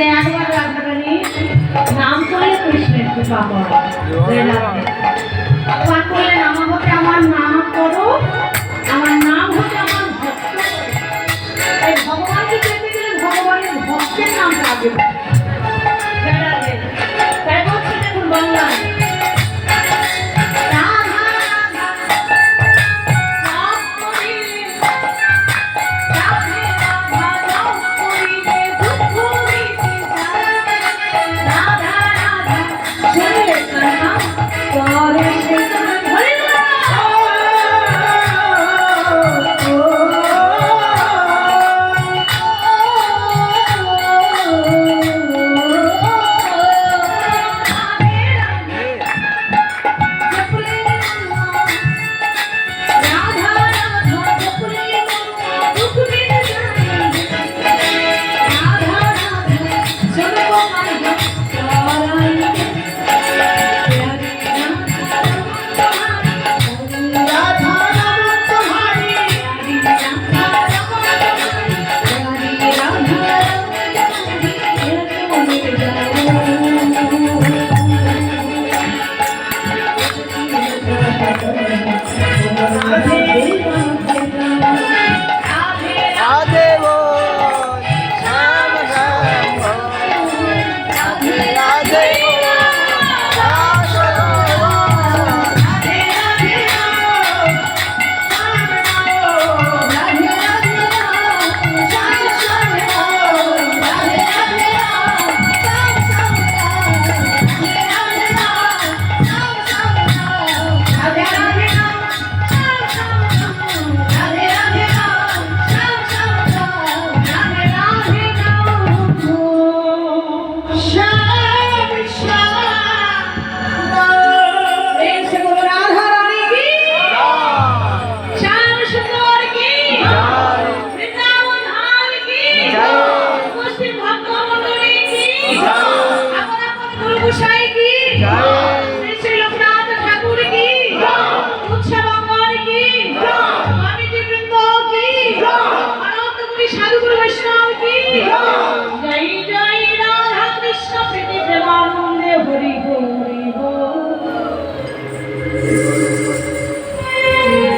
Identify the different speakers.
Speaker 1: చేయాలి వాళ్ళు అంటారని నామకోలే కృష్ణ పాపం Thank you.